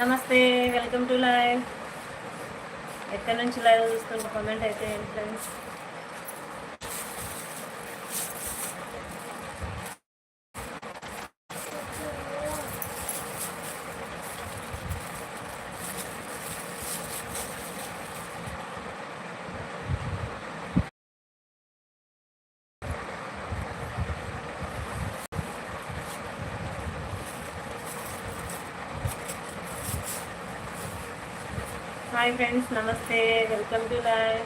నమస్తే welcome to live. ఎక్కడి నుంచి లైవ్ చూస్తున్న కామెంట్ అయితే ఫ్రెండ్స్? హాయ్ ఫ్రెండ్స్ నమస్తే వెల్కమ్ టు లైవ్.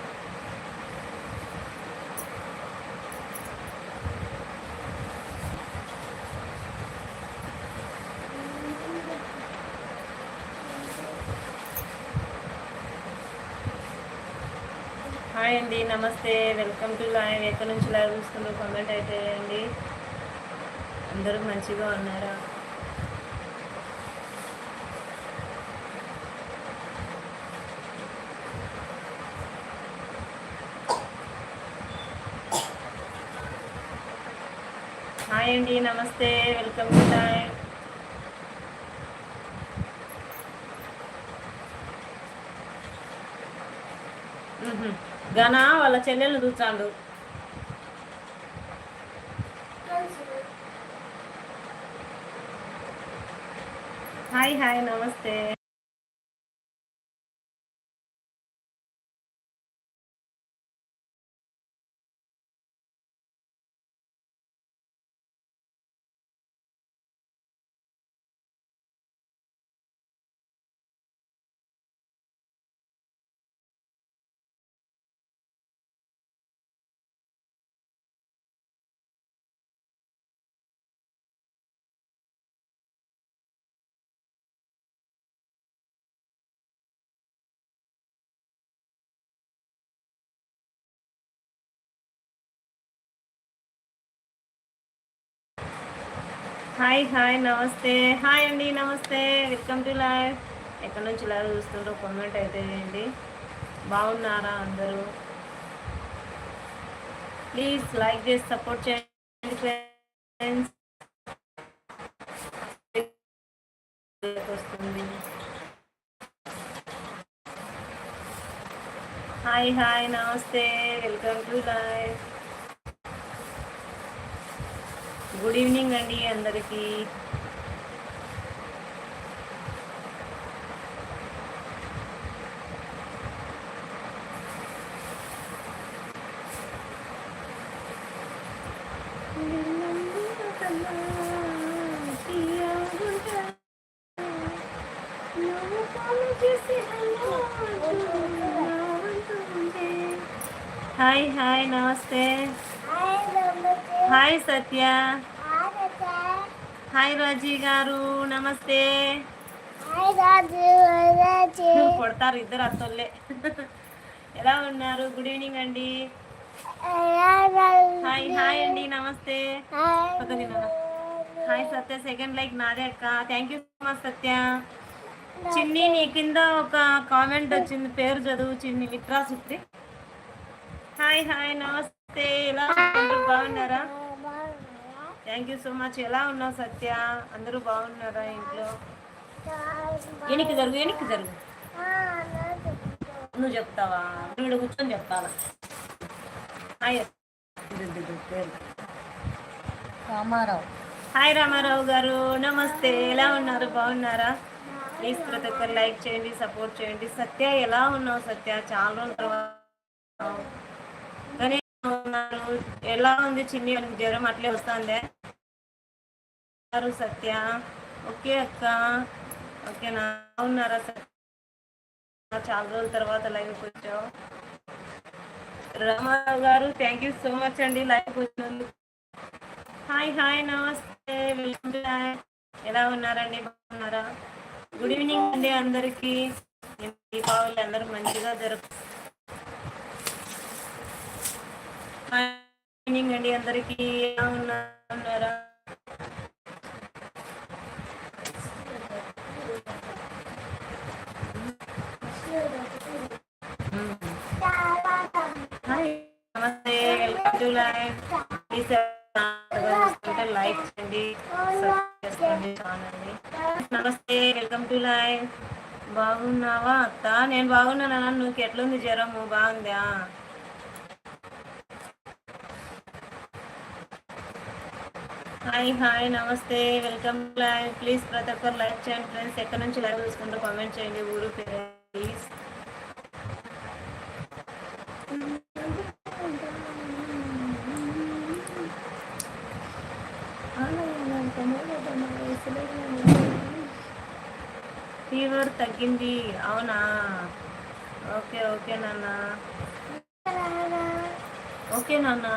హాయ్ అండి నమస్తే వెల్కమ్ టు లైవ్. ఎక్కడి నుంచి లైవ్ చూస్తుండ్రో కామెంట్ అయితే అండి అందరూ మంచిగా ఉన్నారా? హాయ్ అండి నమస్తే వెల్కమ్ టు లైవ్ ఘన వాళ్ళ చెల్లెలు చూచాడు హాయ్ హాయ్ నమస్తే. హాయ్ హాయ్ నమస్తే. హాయ్ అండి నమస్తే. వెల్కమ్ టు లైవ్ ఎక్కడి నుంచి లైవ్ చూస్తుండ్రో కామెంట్ అయితే చేయండి. బాగున్నారా అందరూ? ప్లీజ్ లైక్ చేసి సపోర్ట్ చేయండి ఫ్రెండ్స్ వస్తుంది. హాయ్ హాయ్ నమస్తే. Welcome to live good evening అండి అందరికీ. హాయ్ హాయ్ నమస్తే హాయ్ సత్య. హాయ్ రాజీ గారు నమస్తే. కొడతారు ఇద్దరు అత్తోళ్ళే. ఎలా ఉన్నారు? గుడ్ ఈవినింగ్ అండి. హాయ్ హాయ్ అండి నమస్తే. హాయ్. సత్య సెకండ్ లైక్ నాదే అక్క. Thank you so much Satya. చిన్ని నీ కింద ఒక కామెంట్ వచ్చింది పేరు చదువు చిన్ని మిత్రా సుత్రి. హాయ్ హాయ్ నమస్తే. ఎలా? బాగున్నారా? థ్యాంక్ యూ సో మచ్ ఎలా ఉన్నావు సత్య? అందరూ బాగున్నారా ఇంట్లో? ఎనికి జరుగు ఎనికి జరుగు. నువ్వు చెప్తావా? నువ్వు కూర్చొని చెప్తావా. రామారావు. హాయ్ రామారావు గారు. నమస్తే. ఎలా ఉన్నారు? బాగున్నారా? ప్లీజ్ ప్రతి ఒక్కరు లైక్ చేయండి సపోర్ట్ చేయండి. సత్య ఎలా ఉన్నావు సత్య? చాలా రోజుల తర్వాత. కానీ ఉన్నారు ఎలా ఉంది చిన్ని జ్వరం అట్లే వస్తుందే. సత్య. ఓకే అక్క. ఓకేనా? ఉన్నారా సత్య? చాలా రోజుల తర్వాత లైవ్ వచ్చావు. రామారావు గారు థ్యాంక్ యూ సో మచ్ అండి లైవ్ వచ్చినందుకు. హాయ్ హాయ్ నమస్తే. వెల్కమ్ ఎలా ఉన్నారండి? బాగున్నారా? గుడ్ ఈవినింగ్ అండి అందరికీ. దీపావళి అందరూ మంచిగా జరుపు హాయ్ అండి అందరికీ ఎలా ఉన్నా- ఉన్నారా? నమస్తే వెల్కమ్ టు లైవ్ ప్లీజ్ చూస్తుంటే లైక్ చేయండి నమస్తే వెల్కమ్ టు లైవ్. బాగున్నావా అత్త? నేను బాగున్నాను? అన్న నువ్వు ఎట్లుంది జ్వరము? బాగుందా? హాయ్ హాయ్ నమస్తే. Welcome live. ప్లీజ్ ప్రతి ఒక్కరు లైక్ చేయండి ఫ్రెండ్స్. ఎక్కడి నుంచి లైవ్ చూసుకుంటూ కామెంట్ చేయండి ఊరు పేరు ప్లీజ్. ఫీవర్ తగ్గింది. అవునా? ఓకే ఓకే నాన్న. ఓకే నాన్న.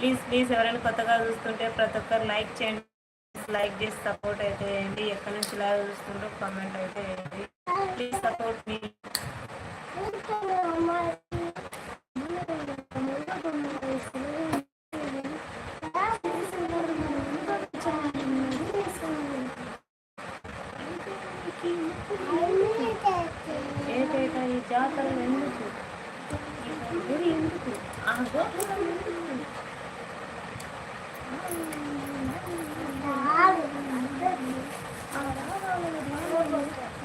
ప్లీజ్ ప్లీజ్ ఎవరైనా కొత్తగా చూస్తుంటే ప్రతి ఒక్కరు లైక్ చేయండి. లైక్ చేసి సపోర్ట్ అయితే వేయండి ఎక్కడి నుంచి లైవ్ చూస్తుంటే కామెంట్ అయితే వేయండి ప్లీజ్ సపోర్ట్ మీ.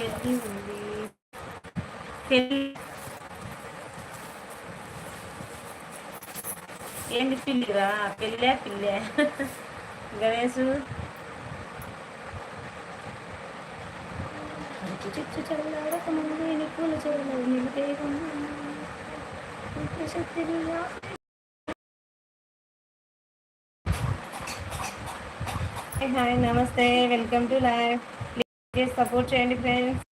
పెళ్ళి ఉంది పెళ్ళి ఏంటి పిల్లిరా పెళ్ళే పిల్లే గణేష్ చిచ్చు చల్లారక ముందు నిప్పులు చెరలేదు నిలిపేయకుండా హాయ్ నమస్తే. వెల్కమ్ టు లైవ్ సపోర్ట్ చేయండి friends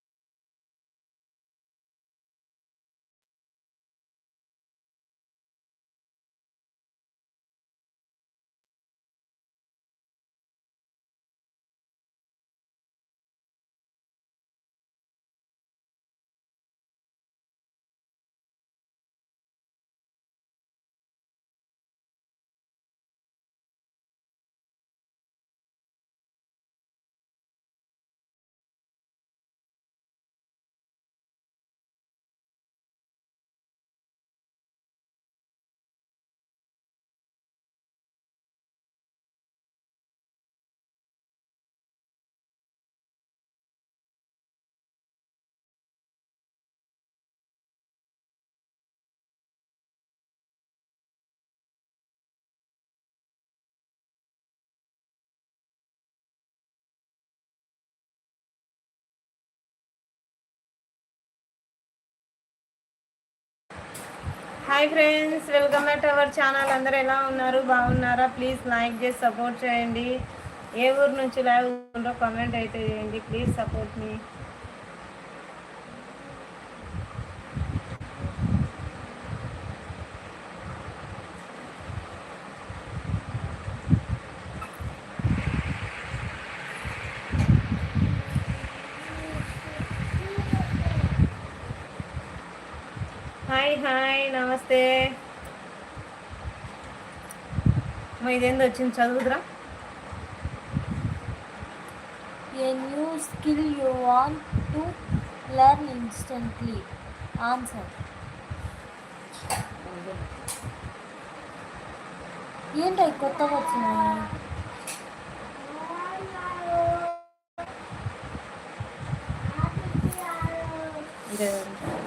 hi friends welcome back to our channel అందరూ ఎలా ఉన్నారు? బాగున్నారా? ప్లీజ్ లైక్ చేసి సపోర్ట్ చేయండి. ఏ ఊరు నుంచి లైవ్ ఉందో కామెంట్ అయితే చేయండి. ప్లీజ్ సపోర్ట్ మీ హాయ్ నమస్తే. మా ఇదేంది వచ్చింది చదువుదరా. A new skill you want to learn instantly answer ఏంటి కొత్త వచ్చిన ఇరవై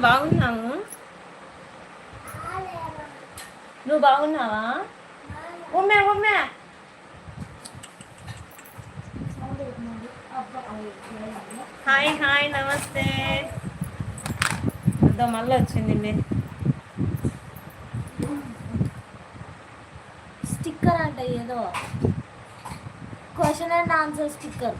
బాగున్నాము నువ్వు బాగున్నావా? ఉమ్మే ఉమ్మే. హాయ్ హాయ్ నమస్తే. అదో మళ్ళీ వచ్చింది మీ. స్టిక్కర్ అంట ఏదో. Question and answer sticker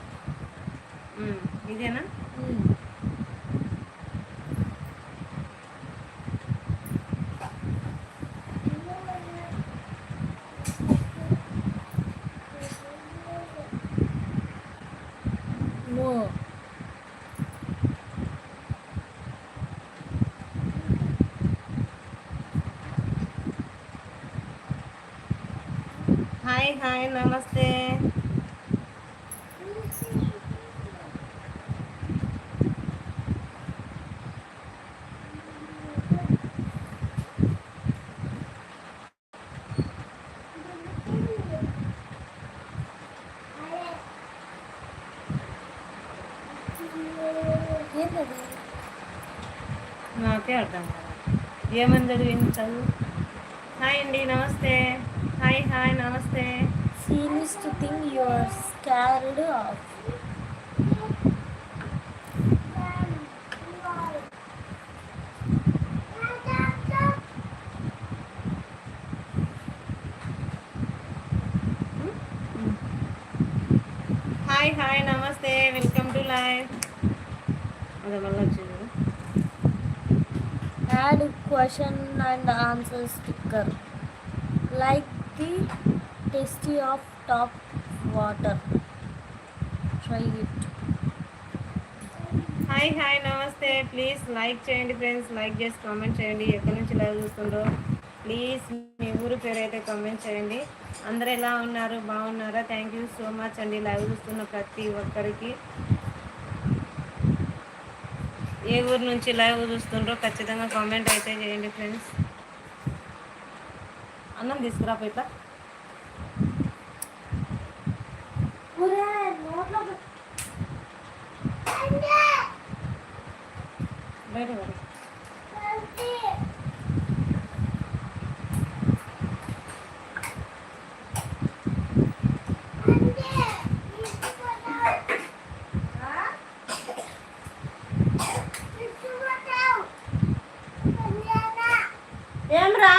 um, ఇదేనా నో హాయ్ హాయ్ నమస్తే ఏంటది నాకే అర్థం కాదు. ఏమని చదివింది చదువు హాయ్ అండి నమస్తే. హాయ్ హాయ్ నమస్తే. Seems to think you are scared of. Hi hi నమస్తే. వెల్కమ్ టు లైవ్ అదే మళ్ళీ వచ్చింది. Add question and answer sticker like the tasty of tap water try it hi hi నమస్తే ప్లీజ్ లైక్ చేయండి friends like చేసి comment చేయండి. ఎక్కడి నుంచి లైవ్ చూస్తుండ్రో? ప్లీజ్ మీ ఊరు పేరు అయితే కామెంట్ చేయండి. అందరు ఎలా ఉన్నారు? బాగున్నారా? థ్యాంక్ యూ సో మచ్ అండి. లైవ్ చూస్తున్న ప్రతి ఒక్కరికి. ఏ ఊరు నుంచి లైవ్ చూస్తుండ్రో ఖచ్చితంగా కామెంట్ అయితే చేయండి ఫ్రెండ్స్ అన్నం తీసుకురా ఇట్లా. బయట పడు. ఏం రా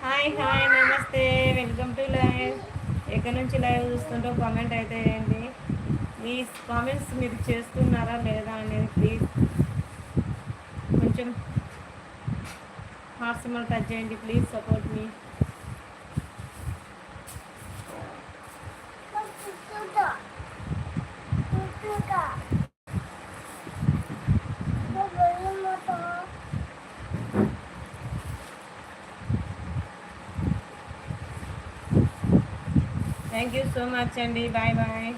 హాయ్ హాయ్ నమస్తే వెల్కమ్ టు లైవ్ ఎక్కడి నుంచి లైవ్ కామెంట్ అయితే వేయండి మీ కామెంట్స్ మీరు చేస్తున్నారా లేదా అనేది ప్లీజ్ కొంచెం హార్ట్ టచ్ చేయండి. ప్లీజ్ సపోర్ట్ మీ థ్యాంక్ యూ సో మచ్ అండి బాయ్ బాయ్